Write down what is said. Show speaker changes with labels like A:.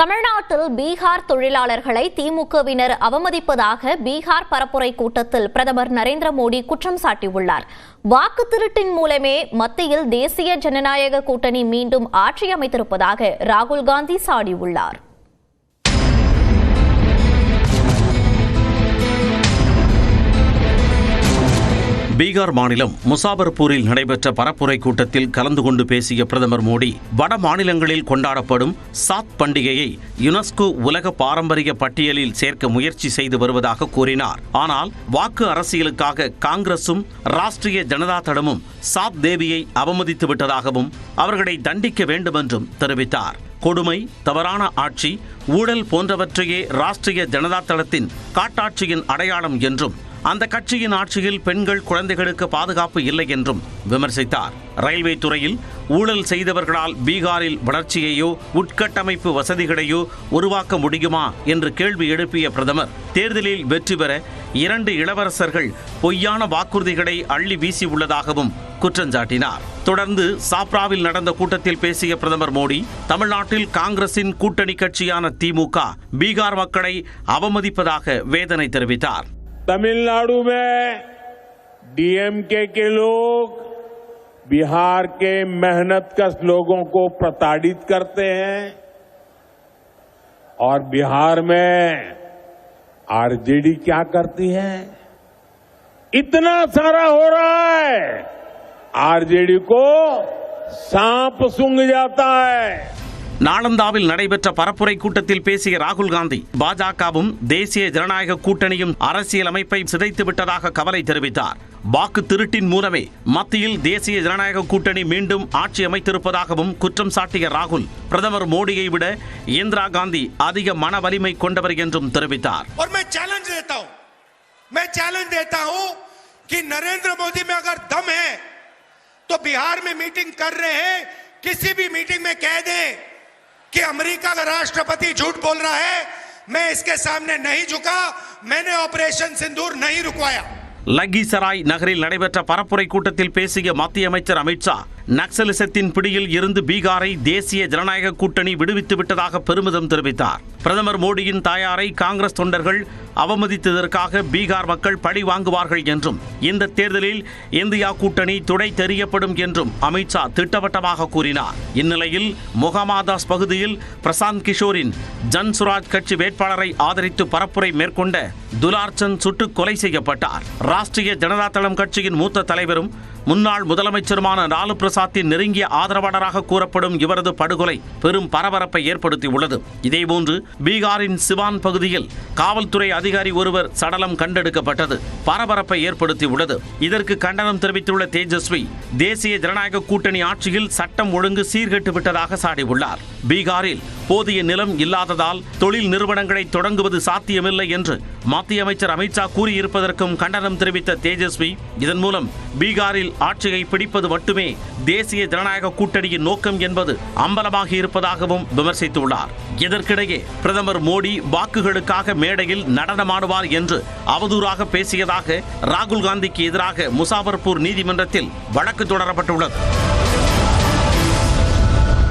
A: தமிழ்நாட்டில் பீகார் தொழிலாளர்களை திமுகவினர் அவமதிப்பதாக பீகார் பரப்புரை கூட்டத்தில் பிரதமர் நரேந்திர மோடி குற்றம் சாட்டியுள்ளார். வாக்கு திருட்டின் மூலமே மத்தியில் தேசிய ஜனநாயக கூட்டணி மீண்டும் ஆட்சி அமைத்திருப்பதாக ராகுல் காந்தி சாடியுள்ளார்.
B: பீகார் மாநிலம் முசாபர்பூரில் நடைபெற்ற பரப்புரை கூட்டத்தில் கலந்து கொண்டு பேசிய பிரதமர் மோடி வட மாநிலங்களில் கொண்டாடப்படும் சாத் பண்டிகையை யுனெஸ்கோ உலக பாரம்பரிய பட்டியலில் சேர்க்க முயற்சி செய்து வருவதாக கூறினார். ஆனால் வாக்கு அரசியலுக்காக காங்கிரசும் ராஷ்டிரிய ஜனதா தளமும் சாத் தேவியை அவமதித்து விட்டதாகவும் அவர்களை தண்டிக்க வேண்டும் என்றும் தெரிவித்தார். கொடுமை தவறான ஆட்சி ஊழல் போன்றவற்றையே ராஷ்டிரிய ஜனதா தளத்தின் காட்டாட்சியின் அடையாளம் என்றும் அந்த கட்சியின் ஆட்சியில் பெண்கள் குழந்தைகளுக்கு பாதுகாப்பு இல்லை என்றும் விமர்சித்தார். ரயில்வே துறையில் ஊழல் செய்தவர்களால் பீகாரில் வளர்ச்சியையோ உட்கட்டமைப்பு வசதிகளையோ உருவாக்க முடியுமா என்று கேள்வி எழுப்பிய பிரதமர் தேர்தலில் வெற்றி பெற இரண்டு இளவரசர்கள் பொய்யான வாக்குறுதிகளை அள்ளி வீசியுள்ளதாகவும் குற்றஞ்சாட்டினார் தொடர்ந்து சாப்ராவில் நடந்த கூட்டத்தில் பேசிய பிரதமர் மோடி தமிழ்நாட்டில் காங்கிரசின் கூட்டணி கட்சியான திமுக பீகார் மக்களை அவமதிப்பதாக வேதனை தெரிவித்தார்.
C: तमिलनाडु में डीएमके के लोग बिहार के मेहनत मेहनतकश लोगों को प्रताड़ित करते हैं और बिहार में आरजेडी क्या करती है? इतना सारा हो रहा है, आरजेडी को सांप सूंघ जाता है।
B: நாளந்தாவில் நடைபெற்ற பரப்புரை கூட்டத்தில் பேசிய ராகுல் காந்தி பாஜகவும் தேசிய ஜனநாயக கூட்டணியும் அரசியல் அமைப்பை சிதைத்து விட்டதாக கவலை தெரிவித்தார் வாக்கு திருட்டின் மூலமே மத்தியில் தேசிய ஜனநாயக கூட்டணி மீண்டும் ஆட்சி அமைத்திருப்பதாகவும் குற்றம் சாட்டிய ராகுல் பிரதமர் மோடியை விட இந்திரா காந்தி அதிக மன வலிமை கொண்டவர் என்றும் தெரிவித்தார்
D: और मैं चैलेंज देता हूं मैं चैलेंज देता हूं कि नरेंद्र मोदी में अगर दम है तो बिहार में मीटिंग कर रहे हैं किसी भी मीटिंग में कह दें कि अमेरिका का राष्ट्रपति झूठ बोल रहा है मैं इसके सामने नहीं झुका मैंने ऑपरेशन सिंदूर नहीं रुकवाया
B: லக்கிசராய் நகரில் நடைபெற்ற பரப்புரை கூட்டத்தில் பேசிய மத்திய அமைச்சர் அமித்ஷா நக்சலிசத்தின் பிடியில் இருந்து பீகாரை தேசிய ஜனநாயக கூட்டணி விடுவித்து விட்டதாக பெருமிதம் தெரிவித்தார். பிரதமர் மோடியின் தாயாரை காங்கிரஸ் தொண்டர்கள் அவமதித்ததற்காக பீகார் மக்கள் பழி வாங்குவார்கள் என்றும் இந்த தேர்தலில் இந்தியா கூட்டணி துடை தெரியப்படும் என்றும் அமித்ஷா திட்டவட்டமாக கூறினார். இந்நிலையில் மொஹமாதாஸ் பகுதியில் பிரசாந்த் கிஷோரின் ஜன் சுராஜ் கட்சி வேட்பாளரை ஆதரித்து பரப்புரை மேற்கொண்ட துலார்சந்த் சுட்டுக் கொலை செய்யப்பட்டார். ராஷ்டிரிய ஜனதா தளம் கட்சியின் மூத்த தலைவரும் முன்னாள் முதலமைச்சருமான லாலு பிரசாத்தின் நெருங்கிய ஆதரவாளராக கூறப்படும் இவரது படுகொலை பெரும் பரபரப்பை ஏற்படுத்தியுள்ளது. இதேபோன்று பீகாரின் சிவான் பகுதியில் காவல்துறை அதிகாரி ஒருவர் சடலம் கண்டெடுக்கப்பட்டது. பரபரப்பை ஏற்படுத்தியுள்ளது. இதற்கு கண்டனம் தெரிவித்துள்ள தேஜஸ்வி தேசிய ஜனநாயக கூட்டணி ஆட்சியில் சட்டம் ஒழுங்கு சீர்கெட்டு விட்டதாக சாடியுள்ளார். பீகாரில் போதிய நிலம் இல்லாததால் தொழில் நிறுவனங்களை தொடங்குவது சாத்தியமில்லை என்று மத்திய அமைச்சர் அமித்ஷா கூறியிருப்பதற்கும் கண்டனம் தெரிவித்த தேஜஸ்வி இதன் மூலம் பீகாரில் ஆட்சியை பிடிப்பது மட்டுமே தேசிய ஜனநாயக கூட்டணியின் நோக்கம் என்பது அம்பலமாகி இருப்பதாகவும் விமர்சித்துள்ளார். இதற்கிடையே பிரதமர் மோடி வாக்குகளுக்காக மேடையில் நடனமாடுவார் என்று அவதூறாக பேசியதாக ராகுல் காந்திக்கு எதிராக முசாபர்பூர் நீதிமன்றத்தில் வழக்கு தொடரப்பட்டுள்ளது.